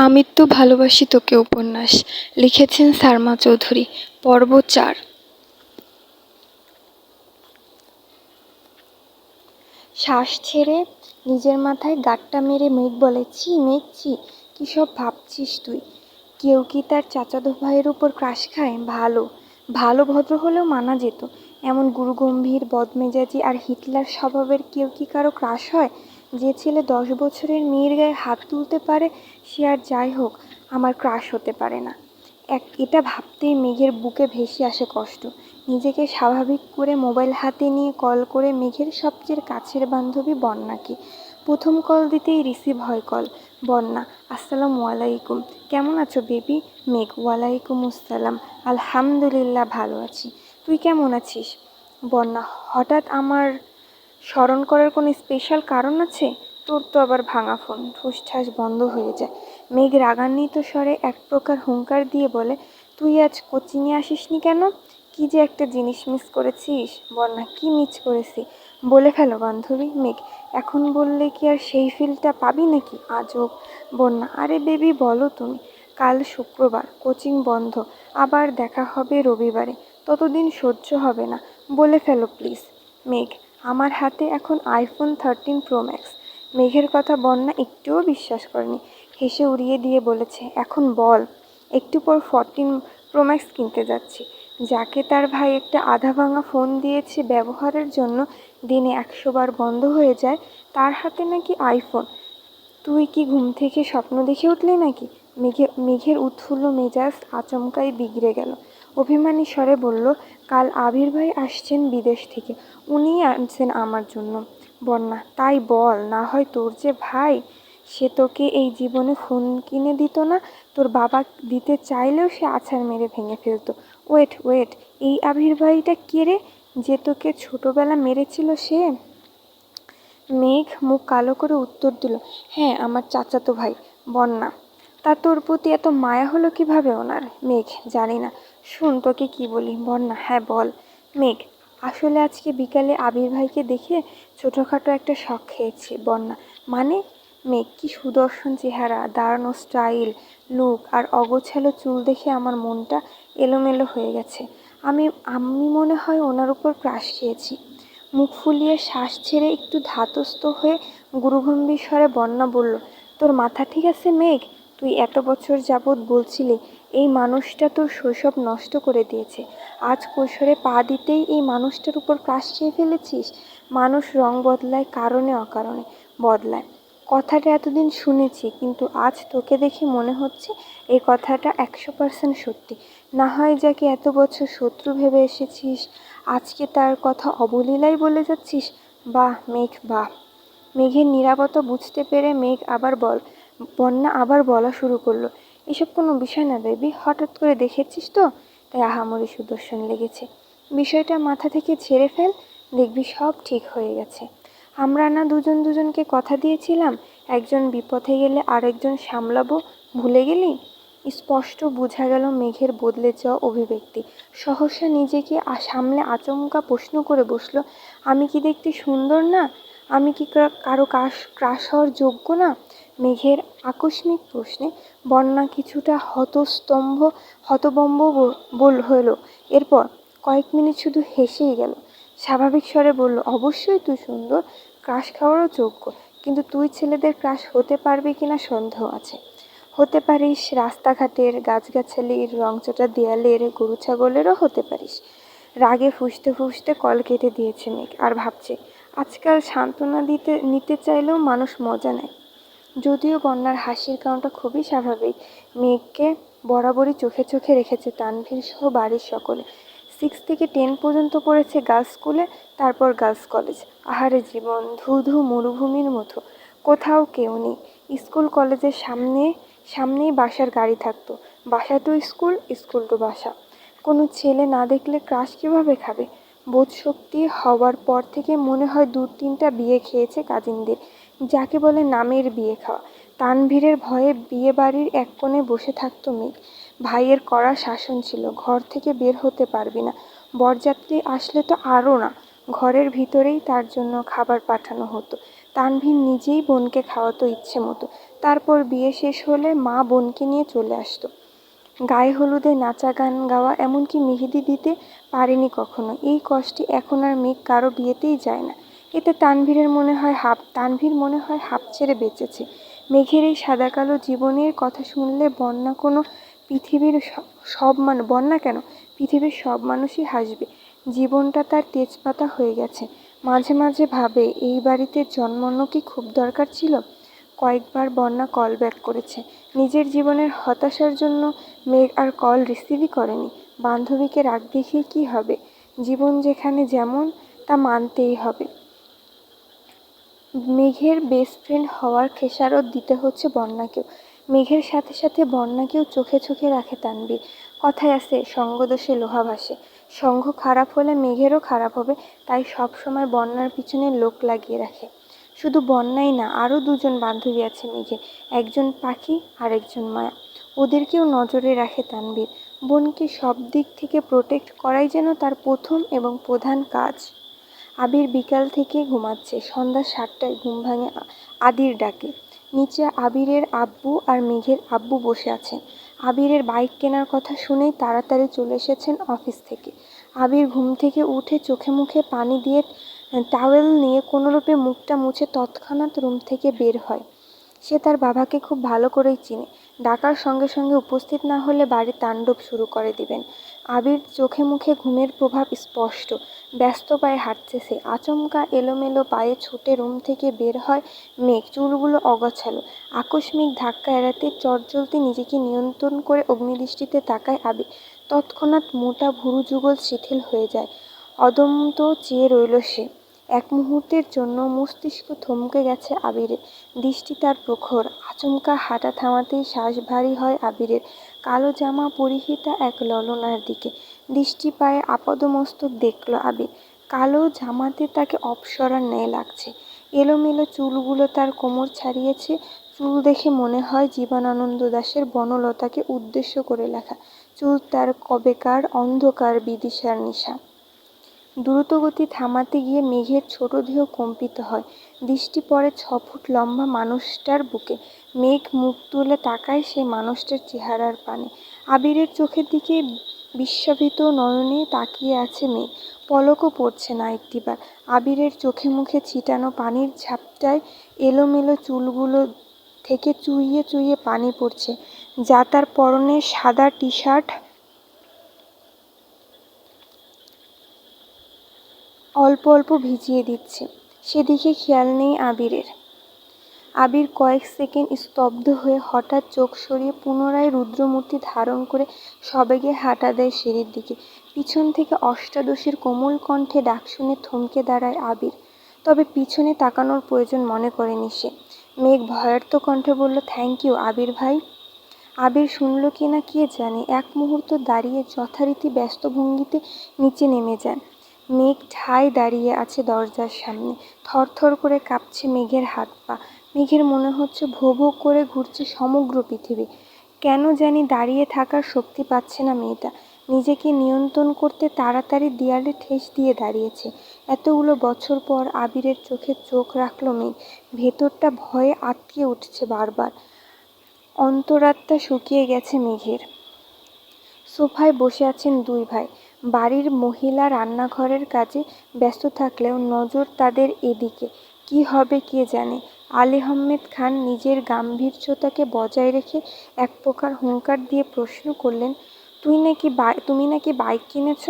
আমৃত্যু ভালোবাসি তোকে, উপন্যাস। লিখেছেন সারমা চৌধুরী, পর্ব চার। শ্বাস ছেড়ে নিজের মাথায় গাঁটটা মেরে মেঘ বলে, ছি, মেঘ, ছি, কী সব ভাবছিস তুই? কেউ কি তার চাচাতো ভাইয়ের উপর ক্রাশ খায়? ভালো ভালো ভদ্র হলেও মানা যেত। এমন গুরুগম্ভীর, বদমেজাজি আর হিটলার স্বভাবের কেউ কি কারও ক্রাশ হয়? যে ছেলে দশ বছরের মেয়ের গায়ে হাত তুলতে পারে সে আর যাই হোক, আমার ক্রাশ হতে পারে না। এক, এটা ভাবতেই মেঘের বুকে ভেসে আসে কষ্ট। নিজেকে স্বাভাবিক করে মোবাইল হাতে নিয়ে কল করে মেঘের সবচেয়ে কাছের বান্ধবী বন্যাকে। প্রথম কল দিতেই রিসিভ হয় কল। বন্যা, আসসালামু আলাইকুম। কেমন আছো বেবি? মেঘ, ওয়ালাইকুম আসসালাম। আলহামদুলিল্লাহ ভালো আছি। তুই কেমন আছিস? বন্যা, হঠাৎ আমার স্মরণ করার কোনো স্পেশাল কারণ আছে? তোর তো আবার ভাঙা ফোন ঠুসঠাস বন্ধ হয়ে যায়। মেঘ রাগান্বিত স্বরে এক প্রকার হুঙ্কার দিয়ে বলে, তুই আজ কোচিংয়ে আসিসনি কেন? কি যে একটা জিনিস মিস করেছিস? বন্যা কি মিস করেছি? বলে ফেলো বান্ধবী মেঘ, এখন বললে কি আর সেই ফিলটা পাবি নাকি? আজব বন্যা আরে বেবি বলো তুমি, কাল শুক্রবার কোচিং বন্ধ, আবার দেখা হবে রবিবারে, ততদিন সহ্য হবে না। বলে ফেলো, প্লিজ, মেঘ, আমার হাতে এখন আইফোন থার্টিন প্রো ম্যাক্স মেঘের কথা বন্যা একটুও বিশ্বাস করেনি। হেসে উড়িয়ে দিয়ে বলেছে, এখন বল, একটু পর ফরটিন প্রোম্যাক্স কিনতে যাচ্ছি। যাকে তার ভাই একটা আধা ভাঙা ফোন দিয়েছে ব্যবহারের জন্য, দিনে একশো বার বন্ধ হয়ে যায়, তার হাতে নাকি আইফোন। তুই কি ঘুম থেকে স্বপ্ন দেখে উঠলি নাকি? মেঘে, মেঘের উৎফুল্ল মেজাজ আচমকাই বিগড়ে গেল। অভিমানী স্বরে বলল, কাল আবির ভাই আসছেন বিদেশ থেকে, উনিই আনছেন আমার জন্য। বন্যা, তাই বল, না হয় তোর যে ভাই সে তোকে এই জীবনে ফোন কিনে দিত না, তোর বাবা দিতে চাইলেও সে আছাড় মেরে ভেঙে ফেলতো। ওয়েট ওয়েট, এই আবির ভাইটা কে রে যে তোকে ছোটোবেলা মেরেছিল সে? মেঘ মুখ কালো করে উত্তর দিল হ্যাঁ আমার চাচাতো ভাই, বন্যা। তা তোর প্রতি এত মায়া হলো কীভাবে ওনার? মেঘ, জানি না। শুন, তোকে কি বলি? বন্যা হ্যাঁ বল। মেঘ, আসলে আজকে বিকালে আবির ভাইকে দেখে ছোটোখাটো একটা শখ খেয়েছি, বন্যা। মানে মেঘ কি সুদর্শন চেহারা দাঁড়ানো স্টাইল, লুক আর অগোছালো চুল দেখে আমার মনটা এলোমেলো হয়ে গেছে। আমি আমি মনে হয় ওনার উপর ক্রাশ খেয়েছি। মুখ ফুলিয়ে শ্বাস ছেড়ে একটু ধাতস্থ হয়ে গুরুগম্ভীর স্বরে বন্যা বলল, তোর মাথা ঠিক আছে মেঘ? তুই এত বছর যাবৎ বলছিলি, এই মানুষটা তোর শৈশব নষ্ট করে দিয়েছে। আজ কৈশোরে পা দিতেই এই মানুষটার উপর ক্রাশ খেয়ে ফেলেছিস? মানুষ রং বদলায় কারণে অকারণে। বদলায়। কথাটা এতদিন শুনেছি, কিন্তু আজ তোকে দেখে মনে হচ্ছে এই কথাটা একশো পার্সেন্ট সত্যি। না হয় যাকে এত বছর শত্রু ভেবে এসেছিস, আজকে তার কথা অবলীলাই বলে যাচ্ছিস? বাহ, মেঘ, বাহ। মেঘের নিরাপত্তা বুঝতে পেরে মেঘ আবার বল, বন্যা আবার বলা শুরু করল। এসব কোনো বিষয় না বেবি, হঠাৎ করে দেখেছিস তো? তাই আহামরি সুদর্শন লেগেছে। বিষয়টা মাথা থেকে ছেড়ে ফেল, দেখবি সব ঠিক হয়ে গেছে। আমরা না দুজন দুজনকে কথা দিয়েছিলাম, একজন বিপথে গেলে আরেকজন সামলাবো, ভুলে গেলি? স্পষ্ট বোঝা গেল মেঘের বদলে যাওয়া অভিব্যক্তি। সহসা নিজেকে সামলে আচমকা প্রশ্ন করে বসল, আমি কি দেখতে সুন্দর না? আমি কি কারও কাশ ক্রাশ হওয়ার যোগ্য না? মেঘের আকস্মিক প্রশ্নে বন্যা কিছুটা হতস্তম্ভ, হতবম্ব বল হলো এরপর কয়েক মিনিট শুধু হেসেই গেল। স্বাভাবিক স্বরে বলল, অবশ্যই তুই সুন্দর। ক্রাশ খাওয়ারও যোগ্য। কিন্তু তুই ছেলেদের ক্রাশ হতে পারবি কিনা সন্দেহ আছে। হতে পারিস, রাস্তাঘাটের গাছগাছালির রংচটা দেয়ালের গরু ছাগলেরও হতে পারিস। রাগে ফুসতে ফুসতে কল কেটে দিয়েছে মেঘ আর ভাবছে, আজকাল সান্ত্বনা দিতে, নিতে চাইলেও মানুষ মজা নেয়। যদিও বন্যার হাসির কারণটা খুবই স্বাভাবিক, মেঘকে বরাবরই চোখে চোখে রেখেছে তানভীর সহ বাড়ির সকলে। সিক্স থেকে টেন পর্যন্ত পড়েছে গার্লস স্কুলে, তারপর গার্লস কলেজ আহারে জীবন ধু ধু মরুভূমির মতো। কোথাও কেউ নেই। স্কুল কলেজের সামনে, সামনেই বাসার গাড়ি থাকতো। বাসা টু স্কুল স্কুল টু বাসা। কোনো ছেলে না দেখলে ক্রাশ কীভাবে খাবে? বোধশক্তি হওয়ার পর থেকে মনে হয় দু তিনটা বিয়ে খেয়েছে কাজিনদের, যাকে বলে নামের বিয়ে খাওয়া। তানভীরের ভয়ে বিয়ে বাড়ির এক কোণে বসে থাকতো মেঘ ভাইয়ের কড়া শাসন ছিল, ঘর থেকে বের হতে পারবি না। বরযাত্রী আসলে তো আরও না, ঘরের ভিতরেই তার জন্য খাবার পাঠানো হতো। তানভীর নিজেই বোনকে খাওয়াতো ইচ্ছে মতো। তারপর বিয়ে শেষ হলে মা বোনকে নিয়ে চলে আসতো। গায়ে হলুদে নাচা গান গাওয়া, এমনকি মেহেদি দিতে পারেনি কখনো। এই কষ্টে এখন আর মেঘ কারও বিয়েতেই যায় না। এতে তানভীরের মনে হয় হাফ তানভীর মনে হয় হাঁপ ছেড়ে বেঁচেছে। মেঘের এই সাদা কালো জীবনের কথা শুনলে বন্যা কোনো পৃথিবীর সব মানুষ বন্যা কেন, পৃথিবীর সব মানুষই হাসবে। জীবনটা তার তেজপাতা হয়ে গেছে। মাঝে মাঝে ভাবে, এই বাড়িতে জন্মানো কি খুব দরকার ছিল? কয়েকবার বন্যা কল ব্যাক করেছে। নিজের জীবনের হতাশার জন্য মেঘ আর কল রিসিভই করেনি। বান্ধবীকে রাগ দেখিয়ে কী হবে? জীবন যেখানে যেমন, তা মানতেই হবে। মেঘের বেস্ট ফ্রেন্ড হওয়ার খেসারত দিতে হচ্ছে বন্যাকেও। মেঘের সাথে সাথে বন্যাকেও চোখে চোখে রাখে তানবীর কথায় আছে, সঙ্গদোষে লোহা ভাসে। সঙ্গ খারাপ হলে মেঘেরও খারাপ হবে, তাই সব সময় বন্যার পিছনে লোক লাগিয়ে রাখে। শুধু বন্যাই না, আরও দুজন বান্ধবী আছে মেঘের একজন পাখি আর একজন মায়া। ওদেরকেও নজরে রাখে তানবীর বোনকে সব দিক থেকে প্রোটেক্ট করাই যেন তার প্রথম এবং প্রধান কাজ। আবির বিকাল থেকে ঘুমাচ্ছে, সন্ধ্যা সাতটায় ঘুম ভাঙে আদির ডাকে। নিচে আবিরের আব্বু আর মেঘের আব্বু বসে আছেন। আবিরের বাইক কেনার কথা শুনেই তাড়াতাড়ি চলে এসেছেন অফিস থেকে। আবির ঘুম থেকে উঠে চোখে মুখে পানি দিয়ে টাওয়েল নিয়ে কোনোরূপে মুখটা মুছে তৎক্ষণাৎ রুম থেকে বের হয়। সে তার বাবাকে খুব ভালো করেই চিনে। ডাকার সঙ্গে সঙ্গে উপস্থিত না হলে বাড়ি তাণ্ডব শুরু করে দিবেন। আবির চোখে মুখে ঘুমের প্রভাব স্পষ্ট। ব্যস্ত পায়ে হাঁটছে সে আচমকা এলোমেলো পায়ে ছুটে রুম থেকে বের হয় মেঘ। চুলগুলো অগোছালো। আকস্মিক ধাক্কা এড়াতে চটজলতে নিজেকে নিয়ন্ত্রণ করে অগ্নিদৃষ্টিতে তাকায় আবে তৎক্ষণাৎ মোটা ভুরু যুগল শিথিল হয়ে যায়। অদন্ত চেয়ে রইল সে। এক মুহূর্তের জন্য মস্তিষ্ক থমকে গেছে আবিরের। দৃষ্টি তার প্রখর। আচমকা হাঁটা থামাতেই শ্বাস ভারী হয় আবিরের। কালো জামা পরিহিতা এক ললনার দিকে। দৃষ্টি পায়ে আপাদমস্তক দেখল আবির। কালো জামাতে তাকে অপসরার ন্যায় লাগছে। এলোমেলো চুলগুলো তার কোমর ছাড়িয়েছে। চুল দেখে মনে হয় জীবনানন্দ দাশের বনলতাকে উদ্দেশ্য করে লেখা। চুল তার কবেকার অন্ধকার বিদিশার নিশা। দ্রুতগতি থামাতে গিয়ে মেঘের ছোট দেহ কম্পিত হয়। দৃষ্টি পড়ে ছ ফুট লম্বা মানুষটার বুকে। মেঘ মুখ তুলে তাকায় সেই মানুষটার চেহারার পানে। আবিরের চোখের দিকে বিস্মিত নয়নে তাকিয়ে আছে মেঘ। পলকও পড়ছে না একটিবার। আবিরের চোখে মুখে ছিটানো পানির ঝাপটায় এলোমেলো চুলগুলো থেকে চুইয়ে চুইয়ে পানি পড়ছে। যা তার পরনে সাদা টি শার্ট অল্প অল্প ভিজিয়ে দিচ্ছে। সেদিকে খেয়াল নেই আবিরের। আবির কয়েক সেকেন্ড স্তব্ধ হয়ে হঠাৎ চোখ সরিয়ে পুনরায় রুদ্রমূর্তি ধারণ করে সবেগে হাঁটা দেয় সিঁড়ির দিকে। পিছন থেকে অষ্টাদশীর কোমল কণ্ঠে ডাক শুনে থমকে দাঁড়ায় আবির। তবে পিছনে তাকানোর প্রয়োজন মনে করেনি সে। মেঘ ভয়ার্থ কণ্ঠে বলল থ্যাংক ইউ আবির ভাই। আবির শুনল কি না কে জানে, এক মুহূর্ত দাঁড়িয়ে যথারীতি ব্যস্ত ভঙ্গিতে নিচে নেমে যান। মেঘ ঠায় দাঁড়িয়ে আছে দরজার সামনে। থরথর করে কাঁপছে মেঘের হাত পা। মেঘের মনে হচ্ছে ভো ভো করে ঘুরছে সমগ্র পৃথিবী। কেন জানি দাঁড়িয়ে থাকার শক্তি পাচ্ছে না মেয়েটা। নিজেকে নিয়ন্ত্রণ করতে তাড়াতাড়ি দেয়ালে ঠেস দিয়ে দাঁড়িয়েছে। এতগুলো বছর পর আবিরের চোখে চোখ রাখল মেঘ। ভেতরটা ভয়ে আটকে উঠছে বারবার। অন্তরাত্মা শুকিয়ে গেছে মেঘের। সোফায় বসে আছেন দুই ভাই। বাড়ির মহিলা রান্নাঘরের কাজে ব্যস্ত থাকলেও নজর তাদের এদিকে। কি হবে কে জানে? আলী আহমেদ খান নিজের গাম্ভীর্যতাকে বজায় রেখে এক প্রকার হুঙ্কার দিয়ে প্রশ্ন করলেন, তুই নাকি তুমি নাকি বাইক কিনেছ?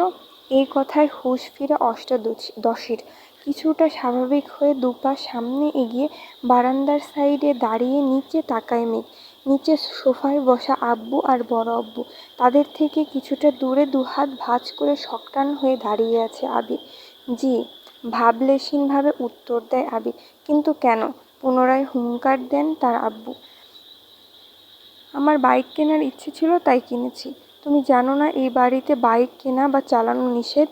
এই কথায় হুঁশ ফিরে অষ্টাদশীর কিছুটা স্বাভাবিক হয়ে দুপা সামনে এগিয়ে বারান্দার সাইডে দাঁড়িয়ে নিচে তাকায় মেঘ। নিচে সোফায় বসা আব্বু আর বড় আব্বু। তাদের থেকে কিছুটা দূরে দুহাত ভাঁজ করে সক্রান হয়ে দাঁড়িয়ে আছে আবির জি ভাবলেশীনভাবে উত্তর দেয় আবির কিন্তু কেন? পুনরায় হুঙ্কার দেন তার আব্বু। আমার বাইক কেনার ইচ্ছে ছিল, তাই কিনেছি। তুমি জানো না এই বাড়িতে বাইক কেনা বা চালানো নিষেধ?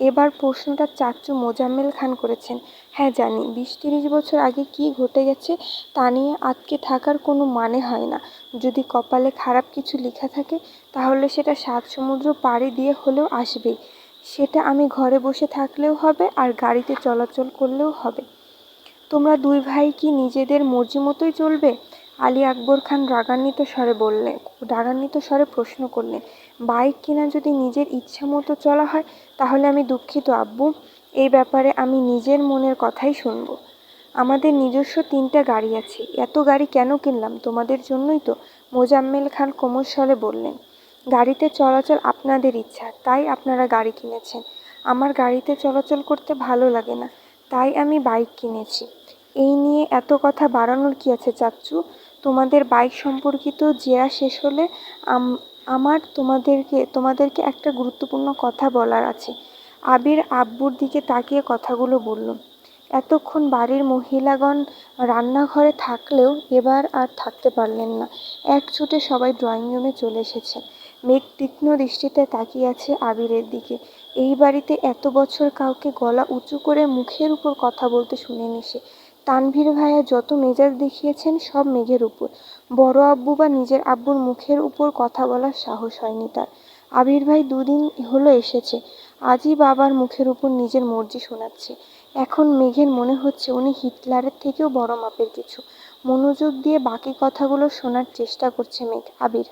এবার প্রশ্নটা চাচ্চু মোজাম্মেল খান করেছেন। হ্যাঁ জানি। বিশ তিরিশ বছর আগে কি ঘটে গেছে তা নিয়ে আটকে থাকার কোনো মানে হয় না। যদি কপালে খারাপ কিছু লেখা থাকে, তাহলে সেটা সাত সমুদ্র পাড়ি দিয়ে হলেও আসবেই। সেটা আমি ঘরে বসে থাকলেও হবে আর গাড়িতে চলাচল করলেও হবে। তোমরা দুই ভাই কি নিজেদের মর্জি মতোই চলবে? আলী আকবর খান রাগান্বিত স্বরে বললেন রাগান্বিত স্বরে প্রশ্ন করলেন বাইক কিনা যদি নিজের ইচ্ছা মতো চলা হয়, তাহলে আমি দুঃখিত, আব্বু। এই ব্যাপারে আমি নিজের মনের কথাই শুনব। আমাদের নিজস্ব তিনটা গাড়ি আছে। এত গাড়ি কেন কিনলাম? তোমাদের জন্যই তো মোজাম্মেল খান স্বরে বললেন। গাড়িতে চলাচল আপনাদের ইচ্ছা, তাই আপনারা গাড়ি কিনেছেন। আমার গাড়িতে চলাচল করতে ভালো লাগে না, তাই আমি বাইক কিনেছি। এই নিয়ে এত কথা বাড়ানোর কি আছে, চাচ্চু? তোমাদের বাইক সম্পর্কিত জেরা শেষ হলে আমার তোমাদেরকে তোমাদেরকে একটা গুরুত্বপূর্ণ কথা বলার আছে। আবির আব্বুর দিকে তাকিয়ে কথাগুলো বলল, এতক্ষণ বাড়ির মহিলাগণ রান্নাঘরে থাকলেও এবার আর থাকতে পারলেন না। এক ছুটে সবাই ড্রয়িং রুমে চলে এসেছে। মেঘ তীক্ষ্ণ দৃষ্টিতে তাকিয়ে আছে আবিরের দিকে। এই বাড়িতে এত বছর কাউকে গলা উঁচু করে মুখের উপর কথা বলতে শুনেনি সে। তানভীর ভাইয়া যত মেজাজ দেখিয়েছেন সব মেঘের উপর। বড় আব্বু বা নিজের আব্বুর মুখের উপর কথা বলার সাহস হয়নি তার। আবির ভাই দুদিন হলো এসেছে, আজই বাবার মুখের উপর নিজের মর্জি শোনাচ্ছে। এখন মেঘের মনে হচ্ছে উনি হিটলারের থেকেও বড় মাপের কিছু। মনোযোগ দিয়ে বাকি কথাগুলো শোনার চেষ্টা করছে মেঘ, আবির।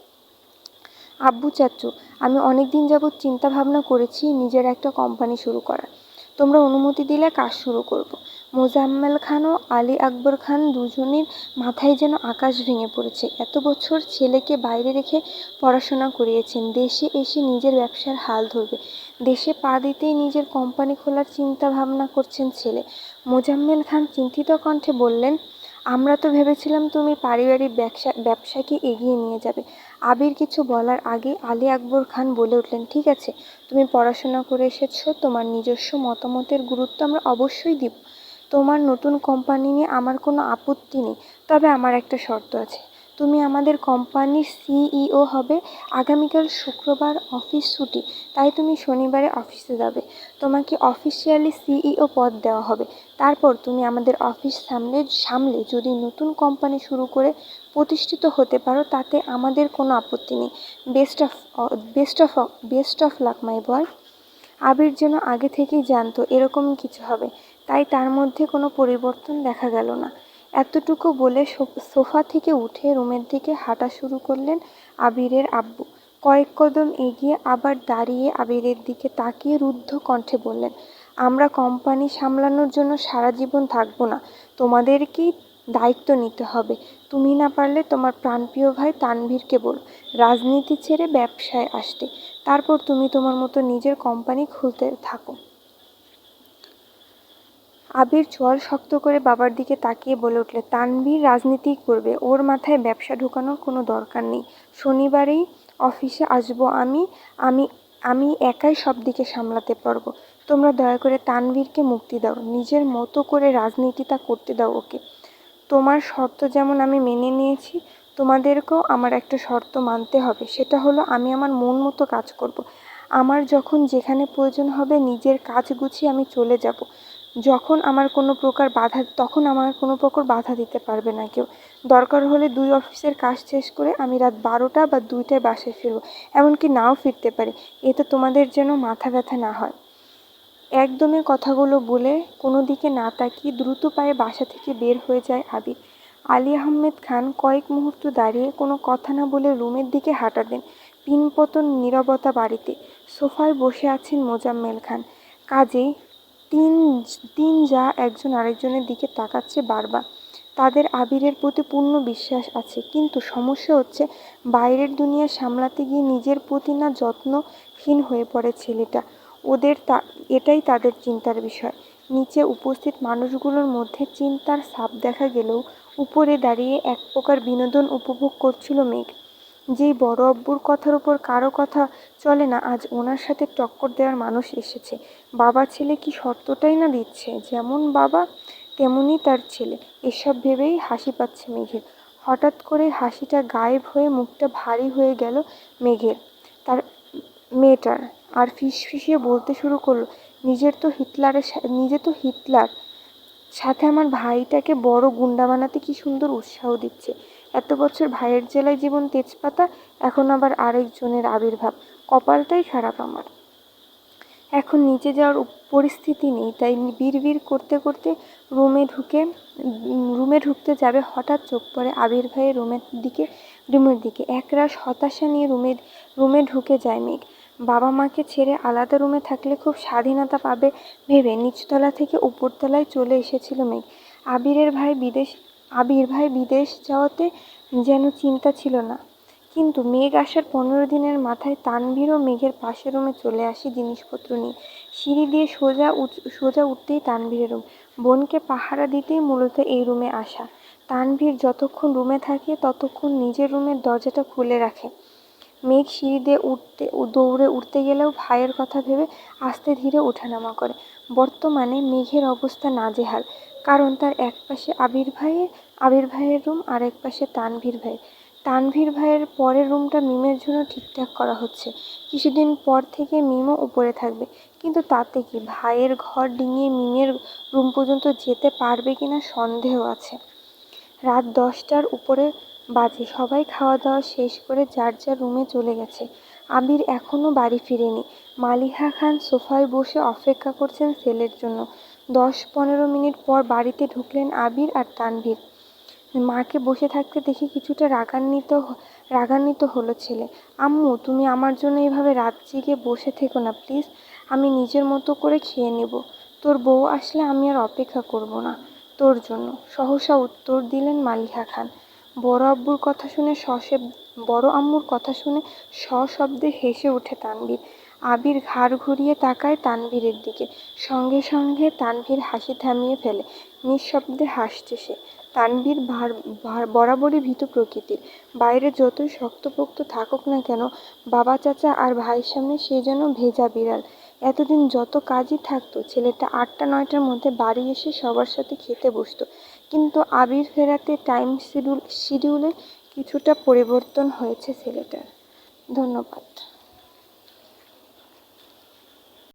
আব্বু চাচু, আমি অনেক দিন যাবৎ চিন্তা ভাবনা করেছি নিজের একটা কোম্পানি শুরু করার। তোমরা অনুমতি দিলে কাজ শুরু করব। মোজাম্মেল খান ও আলী আকবর খান দুজনের মাথায় যেন আকাশ ভেঙে পড়েছে। এত বছর ছেলেকে বাইরে রেখে পড়াশোনা করিয়েছেন। দেশে এসে নিজের ব্যবসার হাল ধরবে। দেশে পা দিতেই নিজের কোম্পানি খোলার চিন্তা ভাবনা করছেন ছেলে। মোজাম্মেল খান চিন্তিত কণ্ঠে বললেন, আমরা তো ভেবেছিলাম তুমি পারিবারিক ব্যবসা, ব্যবসাকে এগিয়ে নিয়ে যাবে। আবির কিছু বলার আগে আলী আকবর খান বলে উঠলেন, ঠিক আছে, তুমি পড়াশোনা করে এসেছ, তোমার নিজস্ব মতামতের গুরুত্ব আমরা অবশ্যই দিব। তোমার নতুন কোম্পানি নিয়ে আমার কোনো আপত্তি নেই। তবে আমার একটা শর্ত আছে। তুমি আমাদের কোম্পানির সিইও হবে। আগামীকাল শুক্রবার অফিস ছুটি, তাই তুমি শনিবারে অফিসে যাবে। তোমাকে অফিসিয়ালি সিইও পদ দেওয়া হবে। তারপর তুমি আমাদের অফিস সামলে সামলে যদি নতুন কোম্পানি শুরু করে প্রতিষ্ঠিত হতে পারো, তাতে আমাদের কোনো আপত্তি নেই। Best of best of best of luck my boy Abir যেন আগে থেকেই জানতো এরকম কিছু হবে। তাই তার মধ্যে কোনো পরিবর্তন দেখা গেল না। এতটুকু বলে সোফা থেকে উঠে রুমের দিকে হাঁটা শুরু করলেন আবিরের আব্বু। কয়েক কদম এগিয়ে আবার দাঁড়িয়ে আবিরের দিকে তাকিয়ে রুদ্ধ কণ্ঠে বললেন, আমরা কোম্পানি সামলানোর জন্য সারা জীবন থাকব না। তোমাদেরকেই দায়িত্ব নিতে হবে। তুমি না পারলে তোমার প্রাণপ্রিয় ভাই তানভীরকে বলো, রাজনীতি ছেড়ে ব্যবসায় আসতে। তারপর তুমি তোমার মতো নিজের কোম্পানি খুলতে থাকো। আবির চোয়াল শক্ত করে বাবার দিকে তাকিয়ে বলে উঠলে, তানভীর রাজনীতি করবে, ওর মাথায় ব্যবসা ঢুকানোর কোনো দরকার নেই। শনিবারেই অফিসে আসব আমি আমি আমি একাই সব দিকে সামলাতে পারব। তোমরা দয়া করে তানভীরকে মুক্তি দাও, নিজের মতো করে রাজনীতিটা করতে দাও ওকে। তোমার শর্ত যেমন আমি মেনে নিয়েছি, তোমাদেরকেও আমার একটা শর্ত মানতে হবে, সেটা হলো আমি আমার মন মতো কাজ করব। আমার যখন যেখানে প্রয়োজন হবে, নিজের কাজ গুছিয়ে আমি চলে যাব। যখন আমার কোনো প্রকার বাধা, তখন আমার কোনো প্রকার বাধা দিতে পারবে না কেউ। দরকার হলে দুই অফিসের কাজ শেষ করে আমি রাত বারোটা বা দুইটায় বাসায় ফিরবো, এমনকি নাও ফিরতে পারি। এতে তোমাদের যেন মাথা ব্যথা না হয়। একদমে কথাগুলো বলে কোনো দিকে না তাকিয়ে দ্রুত পায়ে বাসা থেকে বের হয়ে যায় আবির আলী আহমেদ খান কয়েক মুহূর্ত দাঁড়িয়ে কোনো কথা না বলে রুমের দিকে হাঁটা দেন পিনপতন নীরবতা বাড়িতে। সোফায় বসে আছেন মোজাম্মেল খান। কাজেই তিন তিন যা একজন আরেকজনের দিকে তাকাচ্ছে বারবার। তাদের আবিরের প্রতি পূর্ণ বিশ্বাস আছে, কিন্তু সমস্যা হচ্ছে বাইরের দুনিয়া সামলাতে গিয়ে নিজের প্রতি না যত্নহীন হয়ে পড়ে ছেলেটা। ওদের তা, এটাই তাদের চিন্তার বিষয়। নিচে উপস্থিত মানুষগুলোর মধ্যে চিন্তার ছাপ দেখা গেলেও উপরে দাঁড়িয়ে এক প্রকার বিনোদন উপভোগ করছিল মেঘ। যেই বড় আব্বুর কথার উপর কারও কথা চলে না, আজ ওনার সাথে টক্কর দেওয়ার মানুষ এসেছে। বাবা ছেলে কি শর্তটাই না দিচ্ছে? যেমন বাবা তেমনই তার ছেলে। এসব ভেবেই হাসি পাচ্ছে মেঘের। হঠাৎ করে হাসিটা গায়েব হয়ে মুখটা ভারী হয়ে গেল মেঘের। তার মেয়েটার আর ফিসফিসিয়ে বলতে শুরু করল, নিজের তো হিটলারের নিজে তো হিটলার। সাথে আমার ভাইটাকে বড় গুন্ডা বানাতে কি সুন্দর উৎসাহ দিচ্ছে। এত বছর ভাইয়ের জেলায় জীবন তেজপাতা, এখন আবার আরেকজনের আবির্ভাব। কপালটাই খারাপ আমার। এখন নিচে যাওয়ার পরিস্থিতি নেই, তাই বিড়বিড় করতে করতে রুমে ঢুকে রুমে ঢুকতে যাবে, হঠাৎ চোখ পড়ে আবির ভাইয়ের রুমের দিকে রুমের দিকে। একরাশ হতাশা নিয়ে রুমের রুমে ঢুকে যায় মেঘ। বাবা মাকে ছেড়ে আলাদা রুমে থাকলে খুব স্বাধীনতা পাবে ভেবে নিচতলা থেকে উপরতলায় চলে এসেছিল মেঘ। আবিরের ভাই বিদেশ আবির ভাই বিদেশ যাওয়াতে যেন চিন্তা ছিল না। কিন্তু মেঘ আসার পনেরো দিনের মাথায় তানভীরও মেঘের পাশের রুমে চলে আসে জিনিসপত্র নিয়ে। সিঁড়ি দিয়ে সোজা সোজা উঠতেই তানভীরের রুম। বোনকে পাহারা দিতেই মূলত এই রুমে আসা। তানভীর যতক্ষণ রুমে থাকে, ততক্ষণ নিজের রুমের দরজাটা খুলে রাখে। মেঘ সিঁড়ি দিয়ে উঠতে, দৌড়ে উঠতে গেলেও ভাইয়ের কথা ভেবে আস্তে ধীরে ওঠানামা করে। বর্তমানে মেঘের অবস্থা নাজেহাল, কারণ তার এক পাশে আবির ভাইয়ের আবির ভাইয়ের রুম আর এক পাশে তানভীর ভাই। তানভীর ভাইয়ের পরের রুমটা মিমের জন্য ঠিকঠাক করা হচ্ছে। কিছুদিন পর থেকে মিমও উপরে থাকবে। কিন্তু তাতে কি ভাইয়ের ঘর ডিঙিয়ে মিমের রুম পর্যন্ত যেতে পারবে কিনা সন্দেহ আছে। রাত দশটার উপরে বাজে। সবাই খাওয়া দাওয়া শেষ করে যার যার রুমে চলে গেছে। আবির এখনও বাড়ি ফিরেনি। মালিহা খান সোফায় বসে অপেক্ষা করছেন সেলের জন্য। দশ পনেরো মিনিট পর বাড়িতে ঢুকলেন আবির আর তানভীর। মাকে বসে থাকতে দেখে কিছুটা রাগান্বিত রাগান্বিত হলো ছেলে। আম্মু, তুমি আমার জন্য এভাবে রাত জেগে বসে থেকো না, প্লিজ। আমি নিজের মতো করে খেয়ে নেব। তোর বউ আসলে আমি আর অপেক্ষা করব না তোর জন্য। সহসা উত্তর দিলেন মালিহা খান। বড় আব্বুর কথা শুনে সশে বড় আম্মুর কথা শুনে সশব্দে হেসে ওঠে তানভীর। আবির ঘাড় ঘুরিয়ে তাকায় তানভীরের দিকে। সঙ্গে সঙ্গে তানভীর হাসি থামিয়ে ফেলে। নিঃশব্দে হাসছে সে। ভার- বরাবরই ভীতু প্রকৃতির। বাইরে যতই শক্তপোক্ত থাকুক না কেন, বাবা, চাচা আর ভাইয়ের সামনে সে যেন ভেজা বিড়াল। এতদিন যত কাজই থাকতো, ছেলেটা আটটা, নয়টার মধ্যে বাড়ি এসে সবার সাথে খেতে বসতো। কিন্তু আবির ফেরাতে টাইম শিডিউল, শিডিউলে কিছুটা পরিবর্তন হয়েছে ছেলেটার। ধন্যবাদ।